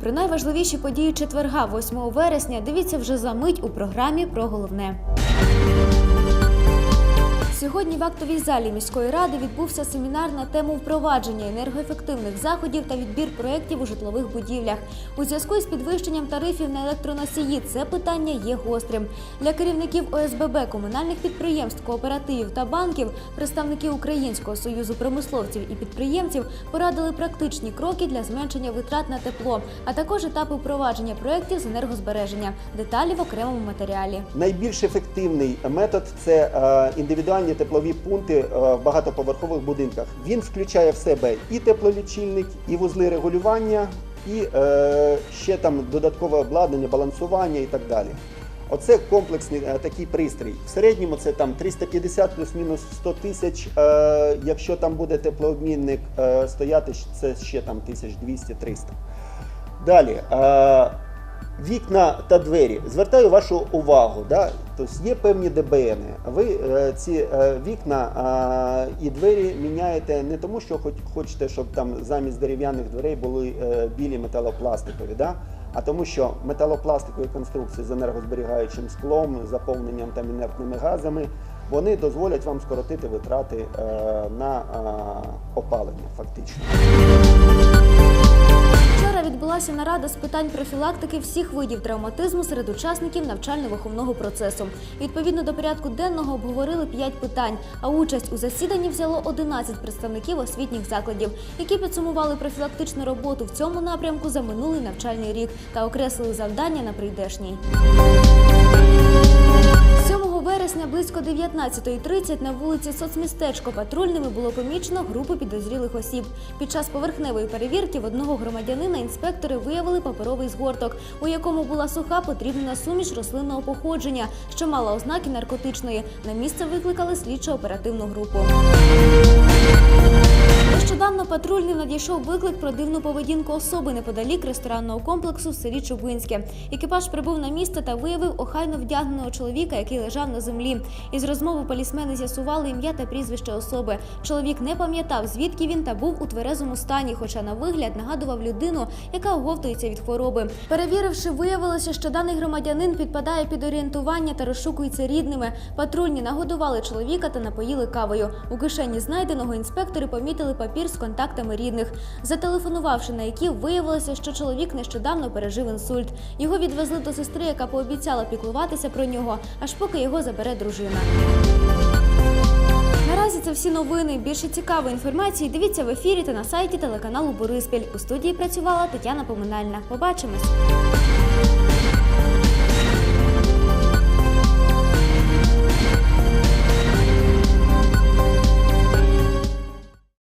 Про найважливіші події четверга, 8 вересня, дивіться вже за мить у програмі про головне. Сьогодні в актовій залі міської ради відбувся семінар на тему впровадження енергоефективних заходів та відбір проєктів у житлових будівлях. У зв'язку із підвищенням тарифів на електроносії це питання є гострим. Для керівників ОСББ, комунальних підприємств, кооперативів та банків представники Українського союзу промисловців і підприємців порадили практичні кроки для зменшення витрат на тепло, а також етапи впровадження проєктів з енергозбереження. Деталі в окремому матеріалі. Найбільш ефективний метод це е, індивідуальні теплові пункти е, в багатоповерхових будинках. Він включає в себе і теплолічильник, і вузли регулювання, і е, ще там додаткове обладнання, балансування і так далі. Оце комплексний е, такий пристрій. В середньому це там 350 плюс-мінус 100 тисяч. Е, якщо там буде теплообмінник е, стояти, це ще там 1200-300. Далі. Е, Вікна та двері. Звертаю вашу увагу. Да? Тобто є певні ДБН. Ви е, ці е, вікна і двері міняєте не тому, що хочете, щоб там замість дерев'яних дверей були е, білі металопластикові, да? а тому, що металопластикові конструкції з енергозберігаючим склом, заповненням там інертними газами, вони дозволять вам скоротити витрати на опалення фактично. Вчора відбулася нарада з питань профілактики всіх видів травматизму серед учасників навчально-виховного процесу. Відповідно до порядку денного обговорили 5 питань, а участь у засіданні взяло 11 представників освітніх закладів, які підсумували профілактичну роботу в цьому напрямку за минулий навчальний рік та окреслили завдання на прийдешній. 7 вересня 19.30 на вулиці Соцмістечко патрульними було помічено групу підозрілих осіб. Під час поверхневої перевірки в одного громадянина інспектори виявили паперовий згорток, у якому була суха потрібна суміш рослинного походження, що мала ознаки наркотичної. На місце викликали слідчо-оперативну групу. Нещодавно патрульним надійшов виклик про дивну поведінку особи неподалік ресторанного комплексу в селі Чубинське. Екіпаж прибув на місце та виявив охайно вдягненого чоловіка, який лежав на землі. Із розмови полісмени з'ясували ім'я та прізвище особи. Чоловік не пам'ятав, звідки він та був у тверезому стані, хоча на вигляд нагадував людину, яка оговтується від хвороби. Перевіривши, виявилося, що даний громадянин підпадає під орієнтування та розшукується рідними. Патрульні нагодували чоловіка та напоїли кавою. У кишені знайденого інспектори помітили папір з контактами рідних. Зателефонувавши на які, виявилося, що чоловік нещодавно пережив інсульт. Його відвезли до сестри, яка пообіцяла піклуватися про нього, аж поки його забере дружина. Наразі це всі новини. Більше цікавої інформації дивіться в ефірі та на сайті телеканалу Бориспіль. У студії працювала Тетяна Поминальна. Побачимось.